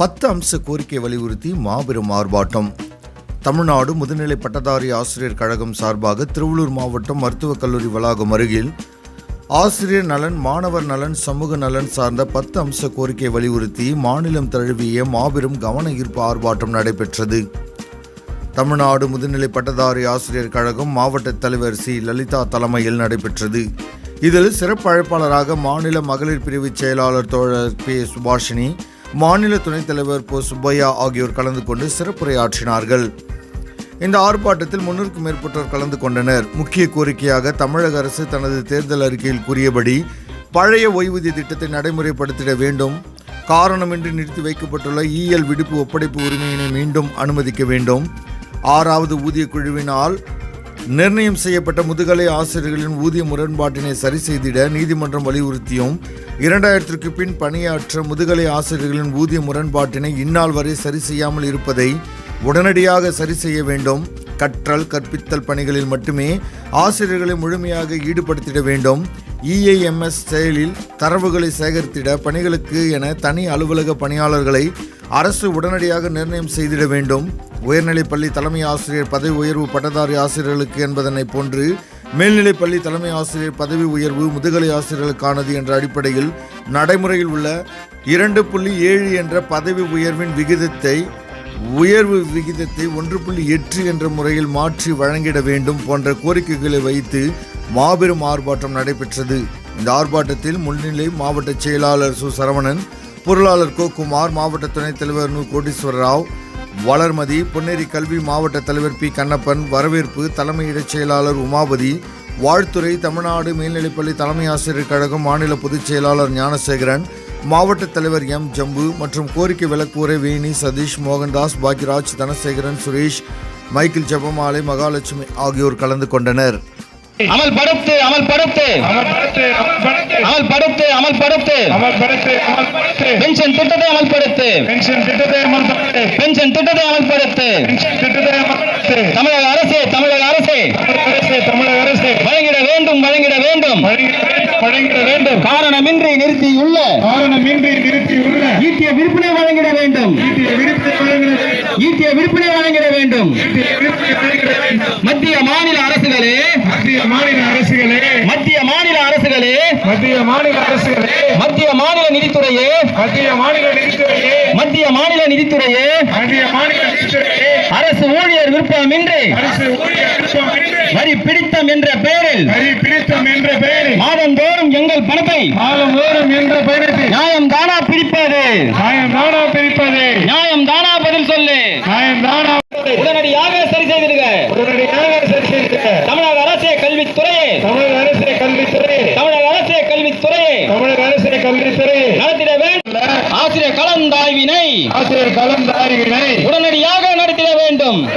பத்து அம்ச கோரிக்கை வலியுறுத்தி மாபெரும் ஆர்ப்பாட்டம். தமிழ்நாடு முதுநிலை பட்டதாரி ஆசிரியர் கழகம் சார்பாக திருவள்ளூர் மாவட்டம் மருத்துவக் கல்லூரி வளாகம் அருகில் ஆசிரியர் நலன் மாணவர் நலன் சமூக நலன் சார்ந்த பத்து அம்ச கோரிக்கை வலியுறுத்தி மாநிலம் தழுவிய மாபெரும் கவன ஈர்ப்பு ஆர்ப்பாட்டம் நடைபெற்றது. தமிழ்நாடு முதுநிலை பட்டதாரி ஆசிரியர் கழகம் மாவட்ட தலைவர் சி. லலிதா தலைமையில் நடைபெற்றது. இதில் சிறப்பு அழைப்பாளராக மாநில மகளிர் பிரிவு செயலாளர் தோழர் பி. சுபாஷினி மாநில துணைத் தலைவர் பொ. சுப்பையா ஆகியோர் கலந்து கொண்டு சிறப்புரையாற்றினார்கள். இந்த ஆர்ப்பாட்டத்தில் முன்னூறுக்கும் மேற்பட்டோர் கலந்து கொண்டனர். முக்கிய கோரிக்கையாக தமிழக அரசு தனது தேர்தல் அறிக்கையில் கூறியபடி பழைய ஓய்வூதிய திட்டத்தை நடைமுறைப்படுத்திட வேண்டும். காரணமின்றி நிறுத்தி வைக்கப்பட்டுள்ள இஎல் விடுப்பு ஒப்படைப்பு உரிமையினை மீண்டும் அனுமதிக்க வேண்டும். ஆறாவது ஊதிய குழுவினால் நிர்ணயம் செய்யப்பட்ட முதுகலை ஆசிரியர்களின் ஊதிய முரண்பாட்டினை சரி செய்திட நீதிமன்றம் வலியுறுத்தியும் இரண்டாயிரத்திற்கு பின் பணியாற்ற முதுகலை ஆசிரியர்களின் ஊதிய முரண்பாட்டினை இந்நாள் வரை சரி செய்யாமல் இருப்பதை உடனடியாக சரி செய்ய வேண்டும். கற்றல் கற்பித்தல் பணிகளில் மட்டுமே ஆசிரியர்களை முழுமையாக ஈடுபடுத்திட வேண்டும். இஏஎம்எஸ் செயலில் தரவுகளை சேகரித்திட பணிகளுக்கு என தனி அலுவலக பணியாளர்களை அரசு உடனடியாக நிர்ணயம் செய்திட வேண்டும். உயர்நிலைப் பள்ளி தலைமை ஆசிரியர் பதவி உயர்வு பட்டதாரி ஆசிரியர்களுக்கு என்பதனை போன்று மேல்நிலைப் பள்ளி தலைமை ஆசிரியர் பதவி உயர்வு முதுகலை ஆசிரியர்களுக்கானது என்ற அடிப்படையில் நடைமுறையில் உள்ள இரண்டு புள்ளி ஏழு என்ற பதவி உயர்வின் விகிதத்தை உயர்வு விகிதத்தை ஒன்று புள்ளி எட்டு என்ற முறையில் மாற்றி வழங்கிட வேண்டும் போன்ற கோரிக்கைகளை வைத்து மாபெரும் ஆர்ப்பாட்டம் நடைபெற்றது. இந்த ஆர்ப்பாட்டத்தில் முன்னிலை மாவட்ட செயலாளர் சு. சரவணன் பொருளாளர் கோ. குமார் மாவட்ட துணைத் தலைவர் நு. கோடீஸ்வர ராவ் வளர்மதி பொன்னேரி கல்வி மாவட்ட தலைவர் பி. கண்ணப்பன் வரவேற்பு தலைமை இடைச் செயலாளர் உமாபதி வாழ்த்துறை தமிழ்நாடு மேல்நிலைப்பள்ளி தலைமை ஆசிரியர் கழகம் மாநில பொதுச் செயலாளர் ஞானசேகரன் மாவட்ட தலைவர் எம். ஜம்பு மற்றும் கோரிக்கை விளக்கூரை வேணி சதீஷ் மோகன்தாஸ் பாக்யராஜ் தனசேகரன் சுரேஷ் மைக்கேல் ஜெபமாலை மகாலட்சுமி ஆகியோர் கலந்து கொண்டனர். அமல்படுத்து அமல்படுத்து அமல்படுத்து அமல்படுத்து பென்ஷன் திட்டத்தை அமல்படுத்து பென்ஷன் திட்டத்தை அமல்படுத்து பென்ஷன் திட்டத்தை அமல்படுத்து தமிழக அரசு தமிழக அரசு. தமிழக அரசு வழங்கிட வேண்டும் வழங்கிட வேண்டும். வழங்கிட வேண்டும். காரணமின்றி நிறுத்தியுள்ள. காரணமின்றி நிறுத்தியுள்ள. ஈட்டிய விற்பனை வழங்கிட வேண்டும். ஈட்டிய விற்பனை வழங்கிட வேண்டும். மத்திய மாநில அரசுகளே மாநில அரசுகளே. மத்திய மாநில அரசுகளே. மத்திய மாநில அரசுகளே. மத்திய மாநில நிதித்துறையே. மத்திய மாநில நிதித்துறையே. மத்திய மாநில நிதித்துறையே. மத்திய மாநில நிதித்துறையே. அரசு ஊழியர் விருப்பமின்றி. அரசு ஊழியர் விருப்பம் என்று வரி பிடித்தம் என்ற பெயரில். வரி பிடித்தம் என்ற பெயரில். மாதந்தோறும் எங்கள் பணத்தை. மாதம் தோறும் என்ற பயணத்தில் நியாயம் தானா பிரிப்பது நியாயம் தானா பிரிப்பது நியாயம் தானா பதில் சொல்லு நியாயம் தானா உடனடியாக சரி செய்திருக்க உடனடியாக சரி செய்திட தமிழக அரசே கல்வித்துறையே தமிழக அரசு கல்வித்துறை தமிழக அரசே கல்வித்துறையே தமிழக அரசு கல்வித்துறை நடத்திட வேண்டும். ஆசிரியர் கலந்தாய்வினை. ஆசிரியர் கலந்தாய்வினை. உடனடியாக நடத்திட வேண்டும்.